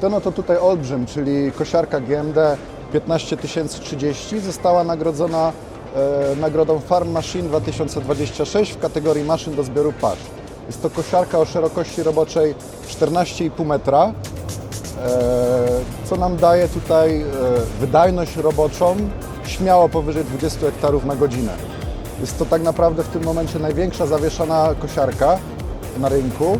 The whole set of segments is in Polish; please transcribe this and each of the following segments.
Ten oto tutaj olbrzym, czyli kosiarka GMD 15030 została nagrodzona e, nagrodą Farm Machine 2026 w kategorii maszyn do zbioru pasz. Jest to kosiarka o szerokości roboczej 14,5 metra, e, co nam daje tutaj e, wydajność roboczą śmiało powyżej 20 hektarów na godzinę. Jest to tak naprawdę w tym momencie największa zawieszana kosiarka na rynku.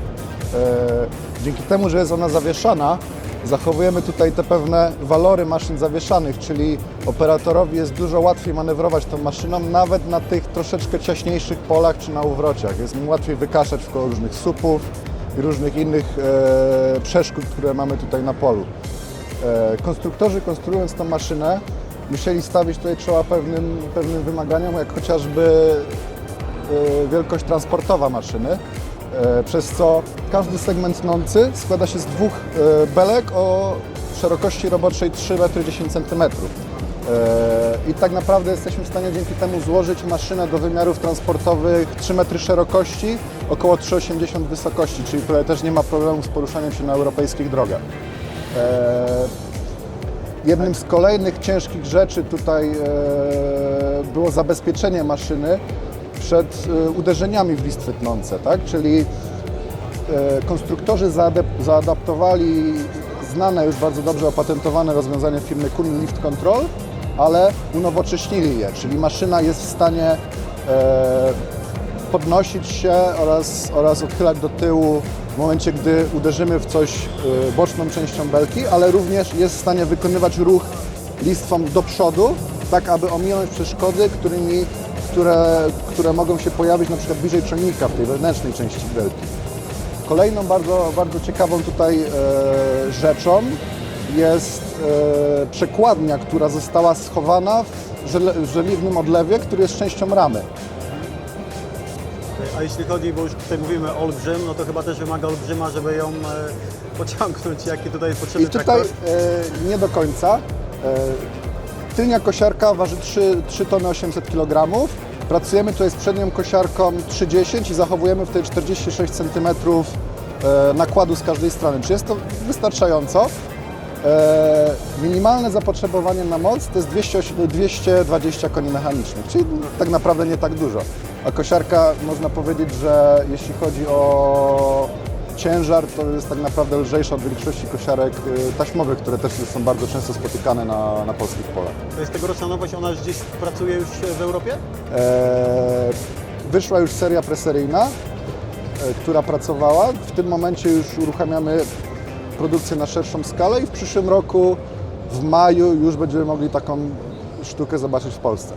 E, Dzięki temu, że jest ona zawieszana, zachowujemy tutaj te pewne walory maszyn zawieszanych, czyli operatorowi jest dużo łatwiej manewrować tą maszyną, nawet na tych troszeczkę ciaśniejszych polach czy na uwrociach. Jest mu łatwiej wykaszać w koło różnych supów i różnych innych e, przeszkód, które mamy tutaj na polu. E, konstruktorzy konstruując tą maszynę musieli stawić tutaj czoła pewnym, pewnym wymaganiom, jak chociażby e, wielkość transportowa maszyny, przez co każdy segment nący składa się z dwóch e, belek o szerokości roboczej 3,10 m. I tak naprawdę jesteśmy w stanie dzięki temu złożyć maszynę do wymiarów transportowych 3 metry szerokości, około 3,80 wysokości, czyli tutaj też nie ma problemu z poruszaniem się na europejskich drogach. E, Jednym z kolejnych ciężkich rzeczy tutaj e, było zabezpieczenie maszyny przed e, uderzeniami w listwy tnące, tak? czyli e, konstruktorzy zaadaptowali znane już bardzo dobrze opatentowane rozwiązanie firmy Kun Lift Control, ale unowocześnili je, czyli maszyna jest w stanie e, podnosić się oraz, oraz odchylać do tyłu w momencie, gdy uderzymy w coś boczną częścią belki, ale również jest w stanie wykonywać ruch listwą do przodu, tak aby ominąć przeszkody, którymi, które, które mogą się pojawić na przykład bliżej ciągnika w tej wewnętrznej części belki. Kolejną bardzo, bardzo ciekawą tutaj e, rzeczą jest e, przekładnia, która została schowana w żeliwnym odlewie, który jest częścią ramy. A jeśli chodzi, bo już tutaj mówimy olbrzym, no to chyba też wymaga olbrzyma, żeby ją e, pociągnąć. Jaki tutaj jest potrzebny I tutaj traktor? e, nie do końca. E, tylnia kosiarka waży 3, 3 tony 800 kg. Pracujemy tutaj z przednią kosiarką 310 i zachowujemy w tej 46 cm nakładu z każdej strony. Czy jest to wystarczająco? E, minimalne zapotrzebowanie na moc to jest 200, 220 koni mechanicznych, czyli tak naprawdę nie tak dużo. A kosiarka można powiedzieć, że jeśli chodzi o ciężar, to jest tak naprawdę lżejsza od większości kosiarek y, taśmowych, które też są bardzo często spotykane na, na polskich polach. To jest tegoroczna nowość, ona gdzieś pracuje już w Europie? E, wyszła już seria preseryjna, e, która pracowała. W tym momencie już uruchamiamy produkcję na szerszą skalę i w przyszłym roku, w maju, już będziemy mogli taką sztukę zobaczyć w Polsce.